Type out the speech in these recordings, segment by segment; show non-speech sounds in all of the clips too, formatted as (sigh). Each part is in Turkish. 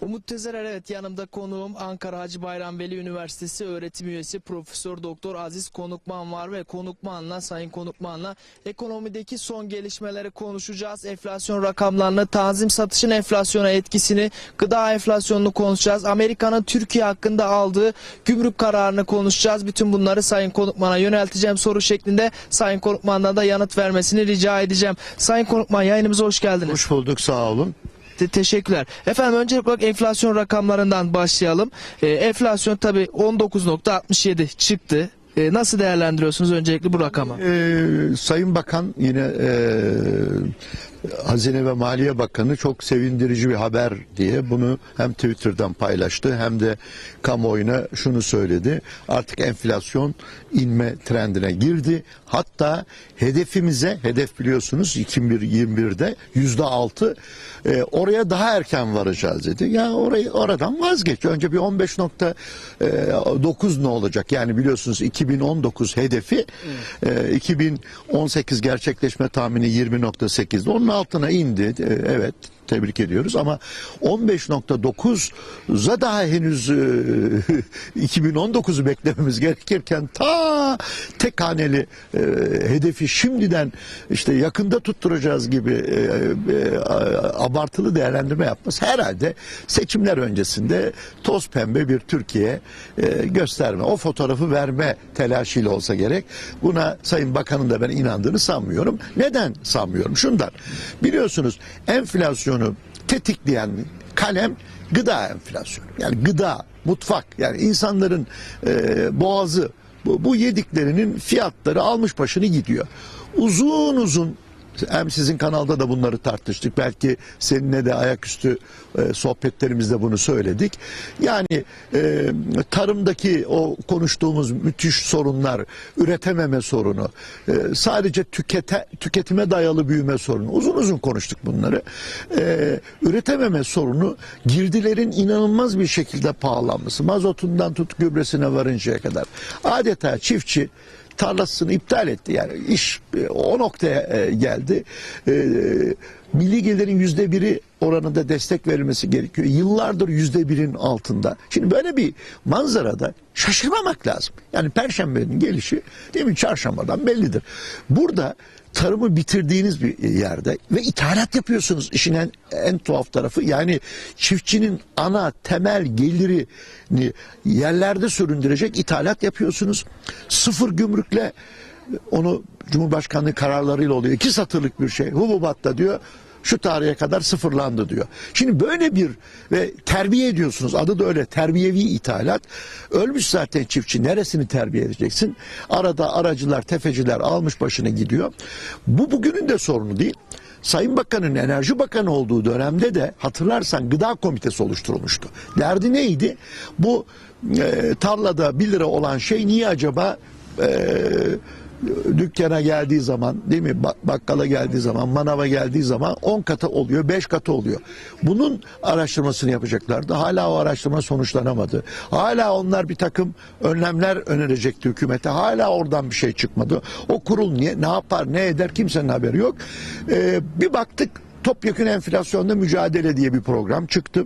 Umut Tezer evet yanımda konuğum Ankara Hacı Bayram Veli Üniversitesi öğretim üyesi Profesör Doktor Aziz Konukman var ve Konukman'la Sayın Konukman'la ekonomideki son gelişmeleri konuşacağız. Enflasyon rakamlarını, tanzim satışın enflasyona etkisini, gıda enflasyonunu konuşacağız. Amerika'nın Türkiye hakkında aldığı gümrük kararını konuşacağız. Bütün bunları Sayın Konukman'a yönelteceğim soru şeklinde Sayın Konukman'dan da yanıt vermesini rica edeceğim. Sayın Konukman yayınımıza hoş geldiniz. Hoş bulduk sağ olun. Te- teşekkürler. Efendim öncelikle olarak enflasyon rakamlarından başlayalım. Ee, enflasyon tabii 19.67 çıktı. Ee, nasıl değerlendiriyorsunuz öncelikle bu rakamı? Ee, Sayın Bakan yine e, Hazine ve Maliye Bakanı çok sevindirici bir haber diye bunu hem Twitter'dan paylaştı hem de kamuoyuna şunu söyledi. Artık enflasyon inme trendine girdi. Hatta hedefimize, hedef biliyorsunuz 2021'de yüzde altı e, oraya daha erken varacağız dedi. Ya orayı oradan vazgeç. Önce bir 15.9 ne olacak? Yani biliyorsunuz 2019 hedefi e, 2018 gerçekleşme tahmini 20.8'di. Onun altına indi. E, evet tebrik ediyoruz ama 15.9'a daha henüz e, (laughs) 2019'u beklememiz gerekirken ta tek haneli e, hedefi şimdiden işte yakında tutturacağız gibi e, e, abartılı değerlendirme yapması herhalde seçimler öncesinde toz pembe bir Türkiye e, gösterme, o fotoğrafı verme telaşıyla olsa gerek. Buna Sayın Bakan'ın da ben inandığını sanmıyorum. Neden sanmıyorum? Şundan. Biliyorsunuz enflasyonu tetikleyen kalem gıda enflasyonu. Yani gıda, mutfak yani insanların e, boğazı bu, bu yediklerinin fiyatları almış başını gidiyor. Uzun uzun hem sizin kanalda da bunları tartıştık. Belki seninle de ayaküstü e, sohbetlerimizde bunu söyledik. Yani e, tarımdaki o konuştuğumuz müthiş sorunlar, üretememe sorunu, e, sadece tükete, tüketime dayalı büyüme sorunu. Uzun uzun konuştuk bunları. E, üretememe sorunu girdilerin inanılmaz bir şekilde pahalanması. Mazotundan tut gübresine varıncaya kadar. Adeta çiftçi tarlasını iptal etti. Yani iş e, o noktaya e, geldi. E, milli gelirin yüzde biri oranında destek verilmesi gerekiyor. Yıllardır yüzde birin altında. Şimdi böyle bir manzarada şaşırmamak lazım. Yani perşembenin gelişi değil mi çarşambadan bellidir. Burada tarımı bitirdiğiniz bir yerde ve ithalat yapıyorsunuz. İşin en, en tuhaf tarafı yani çiftçinin ana temel gelirini yerlerde süründürecek ithalat yapıyorsunuz. Sıfır gümrükle onu Cumhurbaşkanlığı kararlarıyla oluyor. İki satırlık bir şey. Hububatta diyor şu tarihe kadar sıfırlandı diyor. Şimdi böyle bir ve terbiye ediyorsunuz. Adı da öyle terbiyevi ithalat. Ölmüş zaten çiftçi. Neresini terbiye edeceksin? Arada aracılar, tefeciler almış başını gidiyor. Bu bugünün de sorunu değil. Sayın Bakan'ın Enerji Bakanı olduğu dönemde de hatırlarsan gıda komitesi oluşturulmuştu. Derdi neydi? Bu e, tarlada 1 lira olan şey niye acaba e, dükkana geldiği zaman değil mi Bak- bakkala geldiği zaman manava geldiği zaman 10 katı oluyor 5 katı oluyor. Bunun araştırmasını yapacaklardı. Hala o araştırma sonuçlanamadı. Hala onlar bir takım önlemler önerecekti hükümete. Hala oradan bir şey çıkmadı. O kurul niye, ne yapar ne eder kimsenin haberi yok. Ee, bir baktık topyekun enflasyonda mücadele diye bir program çıktı.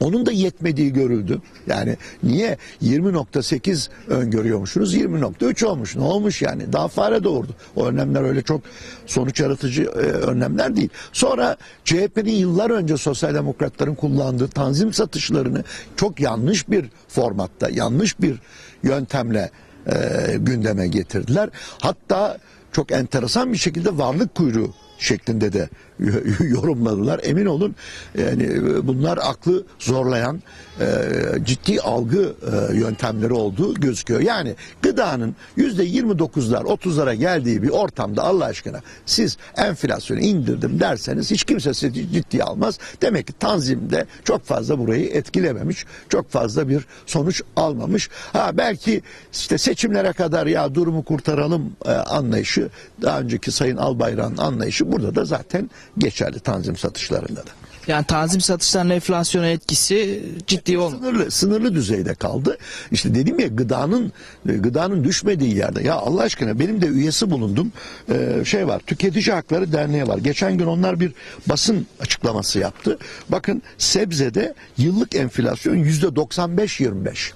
Onun da yetmediği görüldü. Yani niye 20.8 öngörüyormuşsunuz 20.3 olmuş. Ne olmuş yani? Daha fare doğurdu. O önlemler öyle çok sonuç yaratıcı e, önlemler değil. Sonra CHP'nin yıllar önce sosyal demokratların kullandığı tanzim satışlarını çok yanlış bir formatta, yanlış bir yöntemle e, gündeme getirdiler. Hatta çok enteresan bir şekilde varlık kuyruğu şeklinde de (laughs) yorumladılar. Emin olun yani bunlar aklı zorlayan e, ciddi algı e, yöntemleri olduğu gözüküyor. Yani gıdanın yüzde 29'lar 30'lara geldiği bir ortamda Allah aşkına siz enflasyonu indirdim derseniz hiç kimse sizi ciddiye almaz. Demek ki tanzimde çok fazla burayı etkilememiş. Çok fazla bir sonuç almamış. Ha belki işte seçimlere kadar ya durumu kurtaralım e, anlayışı daha önceki Sayın Albayrak'ın anlayışı burada da zaten geçerli tanzim satışlarında da. Yani tanzim satışların enflasyona etkisi ciddi olmadı. Sınırlı, sınırlı düzeyde kaldı. İşte dedim ya gıdanın gıdanın düşmediği yerde. Ya Allah aşkına benim de üyesi bulundum. Ee, şey var Tüketici Hakları Derneği var. Geçen gün onlar bir basın açıklaması yaptı. Bakın sebzede yıllık enflasyon yüzde 95-25.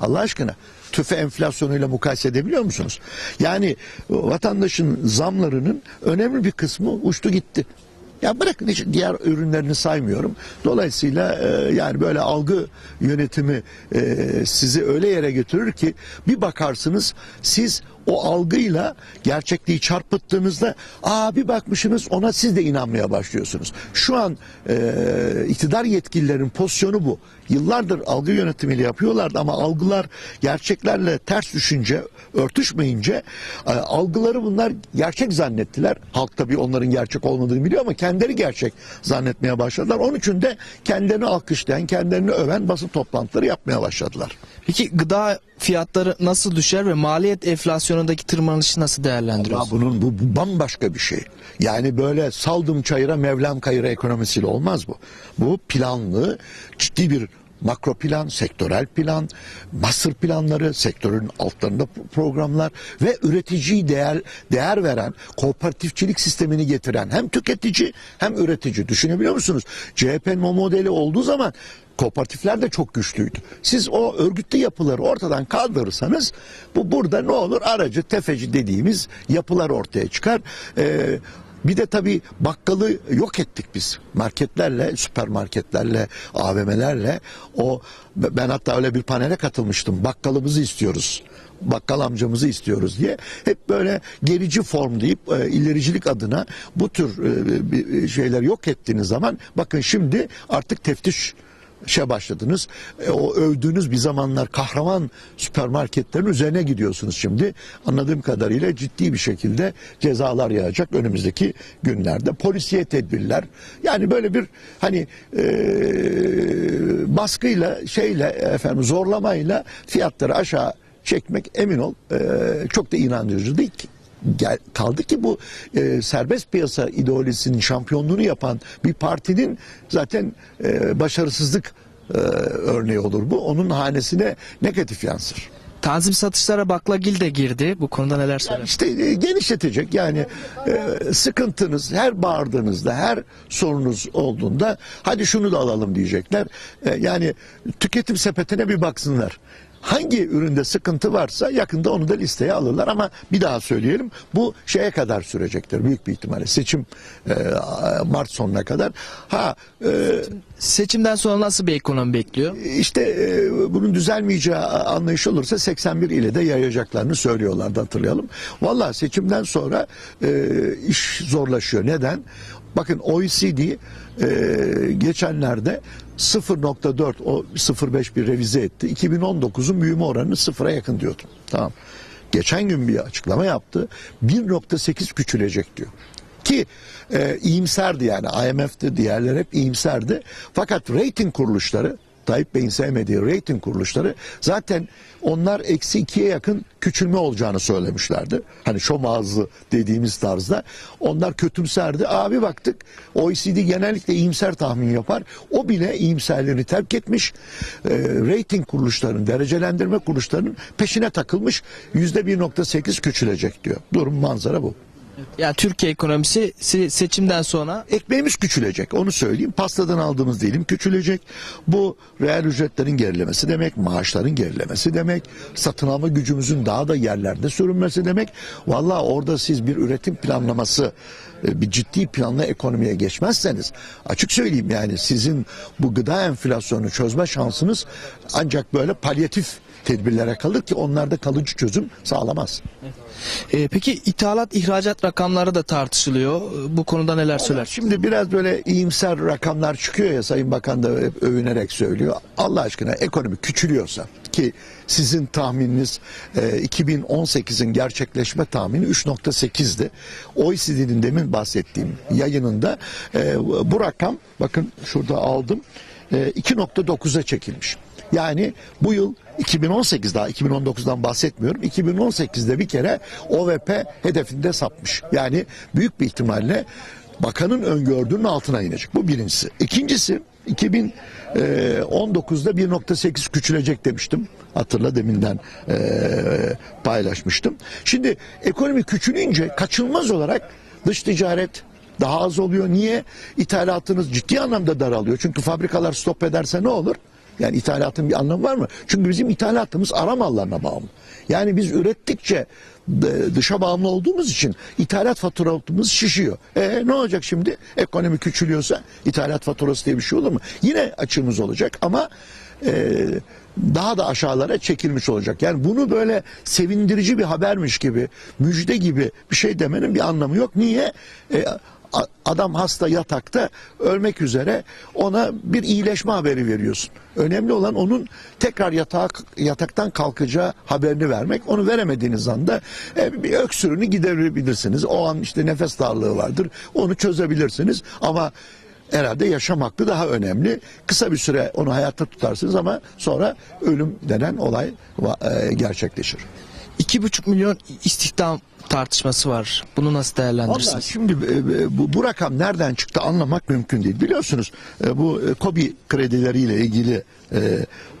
Allah aşkına tüfe enflasyonuyla mukayese edebiliyor musunuz? Yani vatandaşın zamlarının önemli bir kısmı uçtu gitti. Ya bırakın hiç diğer ürünlerini saymıyorum. Dolayısıyla e, yani böyle algı yönetimi e, sizi öyle yere götürür ki bir bakarsınız siz o algıyla gerçekliği çarpıttığınızda aa bir bakmışsınız ona siz de inanmaya başlıyorsunuz. Şu an e, iktidar yetkililerin pozisyonu bu. Yıllardır algı yönetimiyle yapıyorlardı ama algılar gerçeklerle ters düşünce, örtüşmeyince e, algıları bunlar gerçek zannettiler. Halk tabii onların gerçek olmadığını biliyor ama kendileri gerçek zannetmeye başladılar. Onun için de kendilerini alkışlayan, kendilerini öven basın toplantıları yapmaya başladılar. Peki gıda fiyatları nasıl düşer ve maliyet enflasyonundaki tırmanışı nasıl değerlendiriyorsunuz? bunun bu, bu bambaşka bir şey. Yani böyle saldım çayıra mevlam kayıra ekonomisiyle olmaz bu. Bu planlı ciddi bir makro plan, sektörel plan, master planları, sektörün altlarında pro- programlar ve üreticiyi değer değer veren, kooperatifçilik sistemini getiren hem tüketici hem üretici. Düşünebiliyor musunuz? CHP'nin o modeli olduğu zaman kooperatifler de çok güçlüydü. Siz o örgütlü yapıları ortadan kaldırırsanız bu burada ne olur? Aracı, tefeci dediğimiz yapılar ortaya çıkar. Ee, bir de tabii bakkalı yok ettik biz. Marketlerle, süpermarketlerle, AVM'lerle o ben hatta öyle bir panele katılmıştım. Bakkalımızı istiyoruz. Bakkal amcamızı istiyoruz diye hep böyle gerici form deyip e, ilericilik adına bu tür e, şeyler yok ettiğiniz zaman bakın şimdi artık teftiş şey başladınız. E, o övdüğünüz bir zamanlar kahraman süpermarketlerin üzerine gidiyorsunuz şimdi. Anladığım kadarıyla ciddi bir şekilde cezalar yağacak önümüzdeki günlerde. Polisiye tedbirler. Yani böyle bir hani e, baskıyla şeyle efendim zorlamayla fiyatları aşağı çekmek emin ol e, çok da inandırıcı değil ki. Gel, kaldı ki bu e, serbest piyasa ideolojisinin şampiyonluğunu yapan bir partinin zaten e, başarısızlık e, örneği olur bu. Onun hanesine negatif yansır. Tanzim satışlara baklagil de girdi. Bu konuda neler söyler? İşte e, genişletecek yani e, sıkıntınız her bağırdığınızda her sorunuz olduğunda hadi şunu da alalım diyecekler. E, yani tüketim sepetine bir baksınlar. Hangi üründe sıkıntı varsa yakında onu da listeye alırlar ama bir daha söyleyelim bu şeye kadar sürecektir büyük bir ihtimalle seçim e, Mart sonuna kadar. Ha e, Seçimden sonra nasıl bir ekonomi bekliyor? işte e, bunun düzelmeyeceği anlayış olursa 81 ile de yayacaklarını söylüyorlardı hatırlayalım. Valla seçimden sonra e, iş zorlaşıyor. Neden? Bakın OECD e, geçenlerde 0.4 o 0.5 bir revize etti. 2019'un büyüme oranını sıfıra yakın diyordu. Tamam. Geçen gün bir açıklama yaptı. 1.8 küçülecek diyor ki e, iyimserdi yani IMF'de diğerleri hep iyimserdi. Fakat rating kuruluşları Tayyip Bey'in sevmediği rating kuruluşları zaten onlar eksi ikiye yakın küçülme olacağını söylemişlerdi. Hani şom ağızlı dediğimiz tarzda. Onlar kötümserdi. Abi baktık OECD genellikle iyimser tahmin yapar. O bile iyimserliğini terk etmiş. E, rating kuruluşlarının, derecelendirme kuruluşlarının peşine takılmış. Yüzde 1.8 küçülecek diyor. Durum manzara bu. Yani Türkiye ekonomisi se- seçimden sonra Ekmeğimiz küçülecek onu söyleyeyim. Pastadan aldığımız dilim küçülecek. Bu reel ücretlerin gerilemesi demek, maaşların gerilemesi demek, satın alma gücümüzün daha da yerlerde sürünmesi demek. Vallahi orada siz bir üretim planlaması, e, bir ciddi planla ekonomiye geçmezseniz açık söyleyeyim yani sizin bu gıda enflasyonunu çözme şansınız ancak böyle palyatif tedbirlere kalır ki onlar da kalıcı çözüm sağlamaz. Ee, peki ithalat ihracat rakamları da tartışılıyor. Ee, Bu konuda neler söyler? Şimdi biraz böyle iyimser rakamlar çıkıyor ya Sayın Bakan da hep övünerek söylüyor. Allah aşkına ekonomi küçülüyorsa ki sizin tahmininiz e, 2018'in gerçekleşme tahmini 3.8'di. OECD'nin demin bahsettiğim yayınında e, bu rakam bakın şurada aldım e, 2.9'a çekilmiş. Yani bu yıl 2018 daha 2019'dan bahsetmiyorum. 2018'de bir kere OVP hedefinde sapmış. Yani büyük bir ihtimalle bakanın öngördüğünün altına inecek. Bu birincisi. İkincisi 2019'da 1.8 küçülecek demiştim. Hatırla deminden e, paylaşmıştım. Şimdi ekonomi küçülünce kaçınılmaz olarak dış ticaret daha az oluyor. Niye? İthalatınız ciddi anlamda daralıyor. Çünkü fabrikalar stop ederse ne olur? Yani ithalatın bir anlamı var mı? Çünkü bizim ithalatımız ara mallarına bağımlı. Yani biz ürettikçe dışa bağımlı olduğumuz için ithalat faturamız şişiyor. E ne olacak şimdi? Ekonomi küçülüyorsa ithalat faturası diye bir şey olur mu? Yine açığımız olacak ama e, daha da aşağılara çekilmiş olacak. Yani bunu böyle sevindirici bir habermiş gibi, müjde gibi bir şey demenin bir anlamı yok. Niye? E, adam hasta yatakta ölmek üzere ona bir iyileşme haberi veriyorsun. Önemli olan onun tekrar yatağa, yataktan kalkacağı haberini vermek. Onu veremediğiniz anda e, bir öksürüğünü giderebilirsiniz. O an işte nefes darlığı vardır. Onu çözebilirsiniz. Ama herhalde yaşam hakkı daha önemli. Kısa bir süre onu hayatta tutarsınız ama sonra ölüm denen olay e, gerçekleşir. 2,5 milyon istihdam tartışması var. Bunu nasıl Vallahi değerlendirirsiniz? şimdi e, e, bu, bu rakam nereden çıktı anlamak mümkün değil. Biliyorsunuz e, bu KOBİ kredileriyle ilgili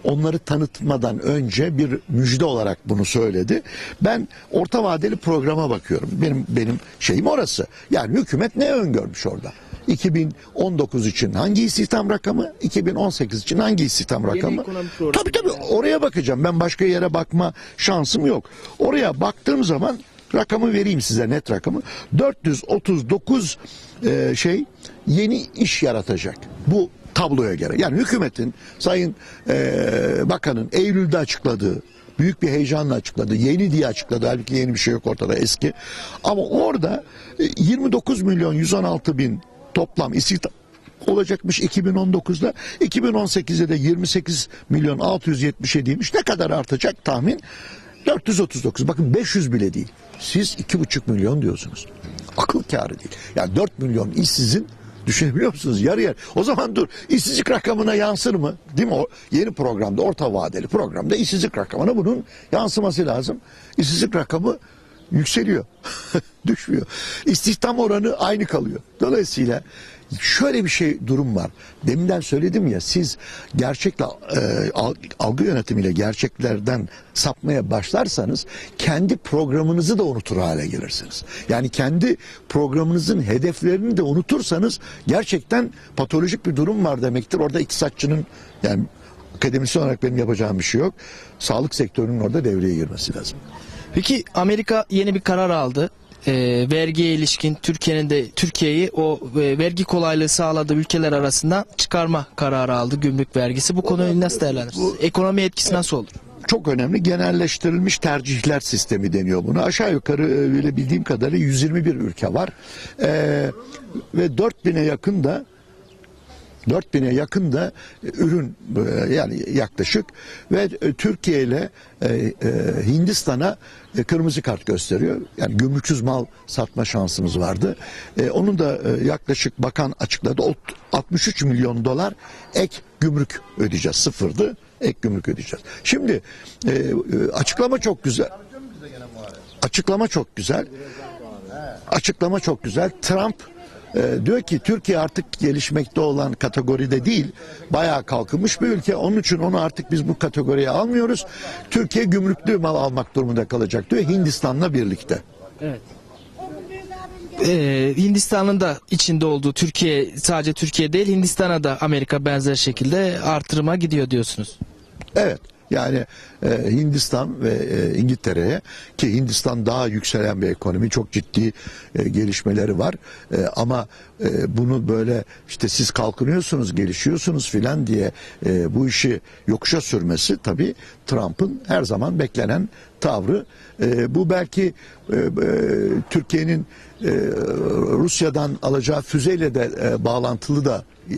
onları tanıtmadan önce bir müjde olarak bunu söyledi. Ben orta vadeli programa bakıyorum. Benim benim şeyim orası. Yani hükümet ne öngörmüş orada? 2019 için hangi istihdam rakamı, 2018 için hangi istihdam rakamı? Tabii tabii oraya bakacağım. Ben başka yere bakma şansım yok. Oraya baktığım zaman rakamı vereyim size net rakamı. 439 e, şey yeni iş yaratacak. Bu tabloya göre. Yani hükümetin Sayın e, Bakan'ın Eylül'de açıkladığı büyük bir heyecanla açıkladı. Yeni diye açıkladı. Halbuki yeni bir şey yok ortada eski. Ama orada e, 29 milyon 116 bin toplam istihdam olacakmış 2019'da. 2018'de de 28 milyon 677'ymiş. Ne kadar artacak tahmin? 439. Bakın 500 bile değil. Siz 2,5 milyon diyorsunuz. Akıl kârı değil. Yani 4 milyon işsizin Düşünebiliyor musunuz? Yarı yarı. O zaman dur. İşsizlik rakamına yansır mı? Değil mi? O yeni programda, orta vadeli programda işsizlik rakamına bunun yansıması lazım. İşsizlik rakamı yükseliyor. (laughs) Düşmüyor. İstihdam oranı aynı kalıyor. Dolayısıyla şöyle bir şey durum var. Deminden söyledim ya siz gerçekle e, al- algı yönetimiyle gerçeklerden sapmaya başlarsanız kendi programınızı da unutur hale gelirsiniz. Yani kendi programınızın hedeflerini de unutursanız gerçekten patolojik bir durum var demektir. Orada iktisatçının yani akademisyen olarak benim yapacağım bir şey yok. Sağlık sektörünün orada devreye girmesi lazım. Peki Amerika yeni bir karar aldı. Ee, vergiye ilişkin Türkiye'nin de Türkiye'yi o e, vergi kolaylığı sağladığı ülkeler arasından çıkarma kararı aldı gümrük vergisi. Bu konuyu nasıl değerlendirirsiniz? Ekonomi etkisi nasıl olur? çok önemli genelleştirilmiş tercihler sistemi deniyor buna. Aşağı yukarı e, öyle bildiğim kadarıyla 121 ülke var. Ee, ve 4000'e yakın da 4000'e yakın da e, ürün e, yani yaklaşık ve e, Türkiye ile Hindistan'a kırmızı kart gösteriyor. Yani gümrüksüz mal satma şansımız vardı. Onun da yaklaşık bakan açıkladı. Ot- 63 milyon dolar ek gümrük ödeyeceğiz. Sıfırdı. Ek gümrük ödeyeceğiz. Şimdi açıklama çok güzel. Açıklama çok güzel. Açıklama çok güzel. Trump e, diyor ki Türkiye artık gelişmekte olan kategoride değil, bayağı kalkınmış bir ülke. Onun için onu artık biz bu kategoriye almıyoruz. Türkiye gümrüklü mal almak durumunda kalacak diyor Hindistan'la birlikte. Evet. Ee, Hindistan'ın da içinde olduğu Türkiye sadece Türkiye değil Hindistan'a da Amerika benzer şekilde artırıma gidiyor diyorsunuz. Evet. Yani e, Hindistan ve e, İngiltere'ye ki Hindistan daha yükselen bir ekonomi çok ciddi e, gelişmeleri var E, ama e, bunu böyle işte siz kalkınıyorsunuz gelişiyorsunuz filan diye e, bu işi yokuşa sürmesi tabii Trump'ın her zaman beklenen tavrı E, bu belki e, e, Türkiye'nin e, Rusya'dan alacağı füzeyle de e, bağlantılı da e,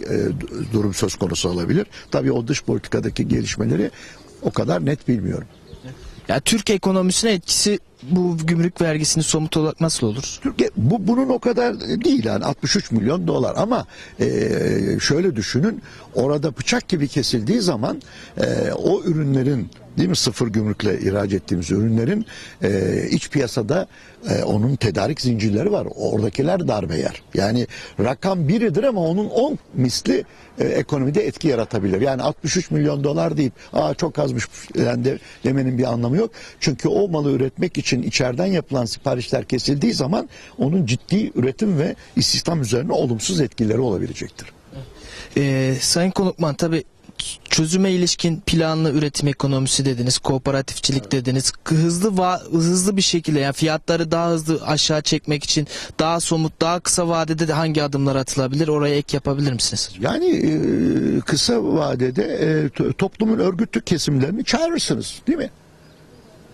durum söz konusu olabilir. Tabii o dış politikadaki gelişmeleri o kadar net bilmiyorum. Ya Türk ekonomisine etkisi bu gümrük vergisini somut olarak nasıl olur? Türkiye bu bunun o kadar değil yani 63 milyon dolar ama e, şöyle düşünün orada bıçak gibi kesildiği zaman e, o ürünlerin değil mi sıfır gümrükle ihraç ettiğimiz ürünlerin e, iç piyasada e, onun tedarik zincirleri var. Oradakiler darbe yer. Yani rakam biridir ama onun 10 misli e, ekonomide etki yaratabilir. Yani 63 milyon dolar deyip aa çok azmış yani de, demenin bir anlamı yok. Çünkü o malı üretmek için içeriden yapılan siparişler kesildiği zaman onun ciddi üretim ve istihdam üzerine olumsuz etkileri olabilecektir. Ee, Sayın Konukman tabi çözüme ilişkin planlı üretim ekonomisi dediniz, kooperatifçilik dediniz. Hızlı va- hızlı bir şekilde yani fiyatları daha hızlı aşağı çekmek için daha somut, daha kısa vadede de hangi adımlar atılabilir? Oraya ek yapabilir misiniz? Yani e, kısa vadede e, to- toplumun örgütlü kesimlerini çağırırsınız değil mi?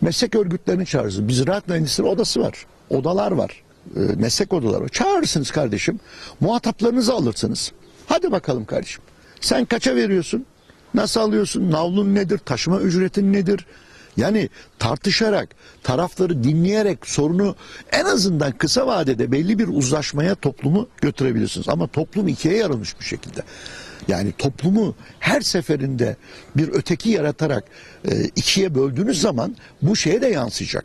Meslek örgütlerini çağırırsınız. Bir ziraat mühendisleri odası var. Odalar var. E, meslek odaları var. Çağırırsınız kardeşim. Muhataplarınızı alırsınız. Hadi bakalım kardeşim. Sen kaça veriyorsun? Nasıl alıyorsun? Navlun nedir? Taşıma ücretin nedir? Yani tartışarak, tarafları dinleyerek sorunu en azından kısa vadede belli bir uzlaşmaya toplumu götürebilirsiniz. Ama toplum ikiye yarılmış bir şekilde. Yani toplumu her seferinde bir öteki yaratarak e, ikiye böldüğünüz zaman bu şeye de yansıyacak.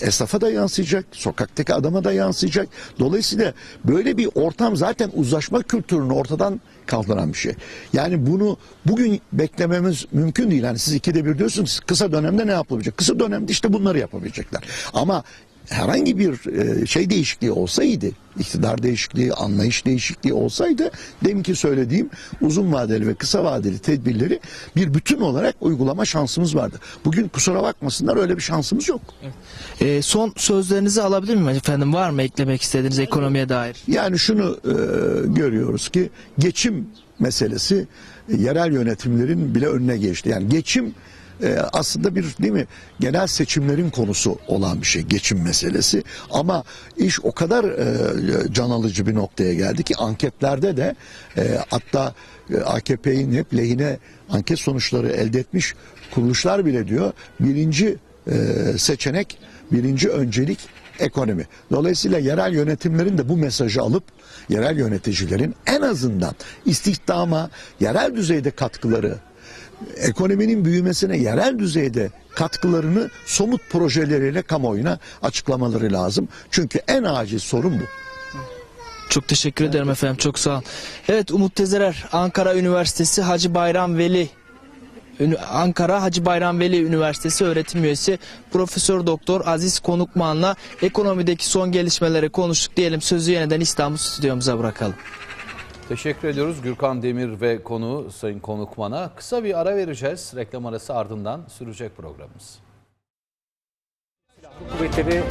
Esnafa da yansıyacak, sokaktaki adama da yansıyacak. Dolayısıyla böyle bir ortam zaten uzlaşma kültürünü ortadan kaldıran bir şey. Yani bunu bugün beklememiz mümkün değil. Yani siz ikide bir diyorsunuz kısa dönemde ne yapılabilecek? Kısa dönemde işte bunları yapabilecekler. Ama herhangi bir e, şey değişikliği olsaydı, iktidar değişikliği, anlayış değişikliği olsaydı deminki söylediğim uzun vadeli ve kısa vadeli tedbirleri bir bütün olarak uygulama şansımız vardı. Bugün kusura bakmasınlar öyle bir şansımız yok. Ee, son sözlerinizi alabilir miyim efendim? Var mı eklemek istediğiniz ekonomiye dair? Yani şunu e, görüyoruz ki geçim meselesi e, yerel yönetimlerin bile önüne geçti. Yani geçim e, aslında bir değil mi genel seçimlerin konusu olan bir şey geçim meselesi ama iş o kadar e, can alıcı bir noktaya geldi ki anketlerde de e, hatta e, AKP'nin hep lehine anket sonuçları elde etmiş kuruluşlar bile diyor birinci seçenek birinci öncelik ekonomi. Dolayısıyla yerel yönetimlerin de bu mesajı alıp yerel yöneticilerin en azından istihdama yerel düzeyde katkıları ekonominin büyümesine yerel düzeyde katkılarını somut projeleriyle kamuoyuna açıklamaları lazım. Çünkü en acil sorun bu. Çok teşekkür ederim efendim. Çok sağ olun. Evet Umut Tezerer, Ankara Üniversitesi Hacı Bayram Veli Ankara Hacı Bayram Veli Üniversitesi öğretim üyesi Profesör Doktor Aziz Konukman'la ekonomideki son gelişmeleri konuştuk diyelim. Sözü yeniden İstanbul stüdyomuza bırakalım. Teşekkür ediyoruz Gürkan Demir ve konu Sayın Konukman'a. Kısa bir ara vereceğiz. Reklam arası ardından sürecek programımız. kuvvetleri